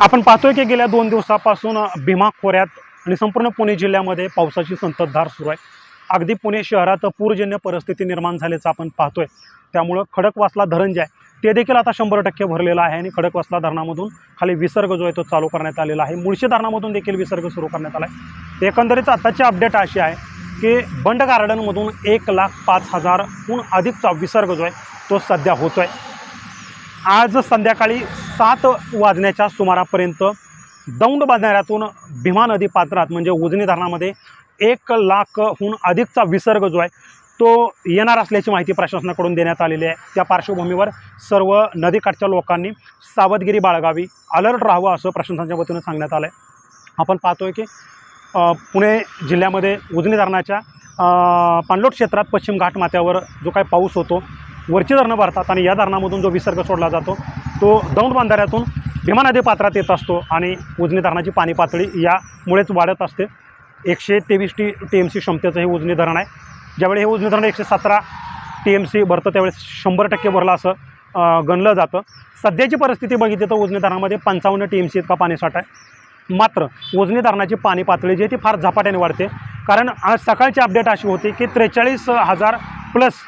आपण पाहतोय की गेल्या दोन दिवसापासून भीमा खोऱ्यात आणि संपूर्ण पुणे जिल्ह्यामध्ये पावसाची संततधार सुरू आहे. अगदी पुणे शहरात पूरजन्य परिस्थिती निर्माण झाल्याचं आपण पाहतोय. त्यामुळं खडकवासला धरण जे आहे. ते देखील आता शंभर टक्के भरलेलं आहे आणि खडकवासला धरणामधून खाली विसर्ग जो आहे तो चालू करण्यात आलेला आहे. मुळशी धरणामधून देखील विसर्ग सुरू करण्यात आला आहे एकंदरीत आत्ताची अपडेट अशी आहे की बंड गार्डनमधून एक लाख पाच हजारहून अधिकचा विसर्ग जो आहे तो सध्या होतो आहे आज संध्याकाळी सात वाजण्याच्या सुमारापर्यंत दौंड बांधाऱ्यातून भीमा नदी पात्रात म्हणजे उजनी धरणामध्ये एक लाखहून अधिकचा विसर्ग जो आहे तो येणार असल्याची माहिती प्रशासनाकडून देण्यात आलेली आहे. त्या पार्श्वभूमीवर सर्व नदीकाठच्या लोकांनी सावधगिरी बाळगावी अलर्ट राहावं असं प्रशासनाच्या वतीनं सांगण्यात आलं आहे आपण पाहतोय की पुणे जिल्ह्यामध्ये उजनी धरणाच्या पाणलोट क्षेत्रात पश्चिम घाट माथ्यावर जो काही पाऊस होतो वरची धरणं भरतात आणि या धरणामधून जो विसर्ग सोडला जातो तो दौंड बांधाऱ्यातून भीमा नदी पात्रात येत असतो आणि उजनी धरणाची पाणी पातळी यामुळेच वाढत असते. एकशे तेवीस टी टी एम सी क्षमतेचं हे उजनी धरण आहे. ज्यावेळी हे उजनी धरण एकशे सतरा टी एम सी भरतं त्यावेळेस शंभर टक्के भरलं असं गणलं जातं. सध्याची परिस्थिती बघितली तर उजनी धरणामध्ये पंचावन्न टी एम सी इतका पाणीसाठा आहे. मात्र उजनी धरणाची पाणी पातळी जी आहे ती फार झपाट्याने वाढते. कारण आज सकाळची अपडेट अशी होती की त्रेचाळीस हजार प्लस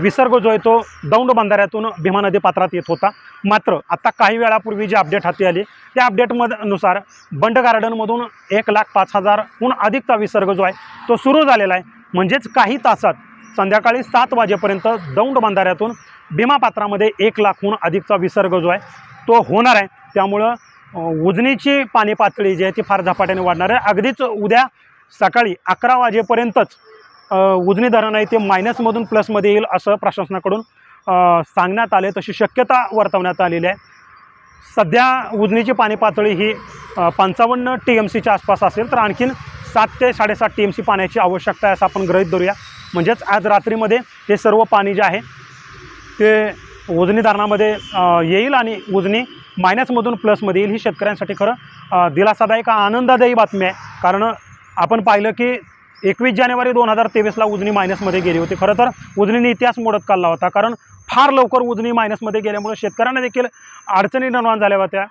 विसर्ग जो आहे तो दौंड बंधाऱ्यातून भीमा नदी पात्रात येत होता. मात्र आता काही वेळापूर्वी जी अपडेट हाती आली त्या अपडेटमधनुसार बंड गार्डनमधून एक लाख पाच हजारहून अधिकचा विसर्ग जो आहे तो सुरू झालेला आहे. म्हणजेच काही तासात संध्याकाळी सात वाजेपर्यंत दौंड बंधाऱ्यातून भीमापात्रामध्ये एक लाखहून अधिकचा विसर्ग जो आहे तो होणार आहे. त्यामुळं उजनीची पाणी पातळी जी आहे ती फार झपाट्याने वाढणार आहे. अगदीच उद्या सकाळी अकरा वाजेपर्यंतच उजनी धरण आहे ते मायनसमधून प्लसमध्ये येईल असं प्रशासनाकडून सांगण्यात आले तशी शक्यता वर्तवण्यात आलेली आहे. सध्या उजनीची पाणी पातळी ही पंचावन्न टी एम सीच्या आसपास असेल तर आणखीन सात ते साडेसात टी एम सी पाण्याची आवश्यकता आहे असं आपण गृहीत धरूया. म्हणजेच आज रात्रीमध्ये हे सर्व पाणी जे आहे ते उजनी धरणामध्ये येईल आणि उजनी मायनसमधून प्लसमध्ये येईल ही शेतकऱ्यांसाठी खरं दिलासादायक आनंददायी बातमी आहे. कारण आपण पाहिलं की एकवीस जानेवारी दोन हजार तेवीसला उजनी मायनसमध्ये गेली होती. खरं तर उजनीने इतिहास मोडत काढला होता. कारण फार लवकर उजनी मायनसमध्ये गेल्यामुळे शेतकऱ्यांना देखील अडचणी निर्माण झाल्या होत्या.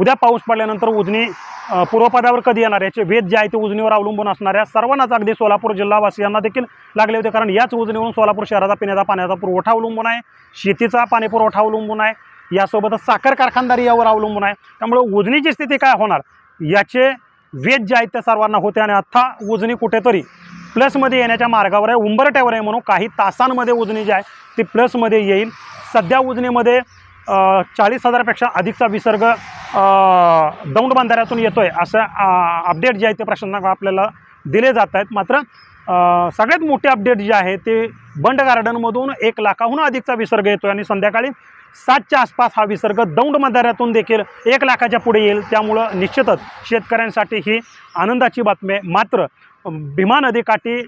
उद्या पाऊस पडल्यानंतर उजनी पूर्वपदावर कधी येणार? याचे वेध जे आहे ते उजनीवर अवलंबून असणाऱ्या सर्वांनाच अगदी सोलापूर जिल्हावासियांना देखील लागले होते. कारण याच उजनीवरून सोलापूर शहराचा पिण्याचा पाण्याचा पुरवठा अवलंबून आहे. शेतीचा पाणी पुरवठा अवलंबून आहे. यासोबतच साखर कारखानदारी यावर अवलंबून आहे. त्यामुळे उजनीची स्थिती काय होणार? याचे वेध जे आहेत ते सर्वांना होते आणि आत्ता उजनी कुठेतरी प्लसमध्ये येण्याच्या मार्गावर आहे. उंबरट्यावर आहे म्हणून काही तासांमध्ये उजनी जी आहे ती प्लसमध्ये येईल. सध्या उजनीमध्ये चाळीस हजारपेक्षा अधिकचा विसर्ग दौंड बांधाऱ्यातून येतो आहे असं अपडेट जे आहे ते प्रशासनाकडे आपल्याला दिले जात आहेत. मात्र सगळ्यात मोठे अपडेट जे आहे ते बंड गार्डनमधून एक लाखाहून अधिकचा विसर्ग येतो आहे आणि संध्याकाळी सातच्या आसपास हा विसर्ग दौंड बांधाऱ्यातून देखील एक लाखाच्या पुढे येईल. त्यामुळं निश्चितच शेतकऱ्यांसाठी ही आनंदाची बातमी आहे. मात्र भीमा नदीकाठी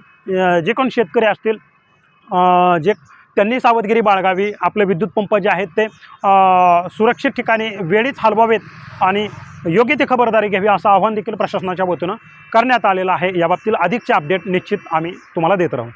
जे कोण शेतकरी असतील जे त्यांनी सावधगिरी बाळगावी आपले विद्युत पंप जे आहेत ते सुरक्षित ठिकाणी वेळीच हलवावेत आणि योग्य ती खबरदारी घ्यावी असं आवाहन देखील प्रशासनाच्या वतीनं करण्यात आलेलं आहे. याबाबतीत अधिकचे अपडेट निश्चित आम्ही तुम्हाला देत राहू.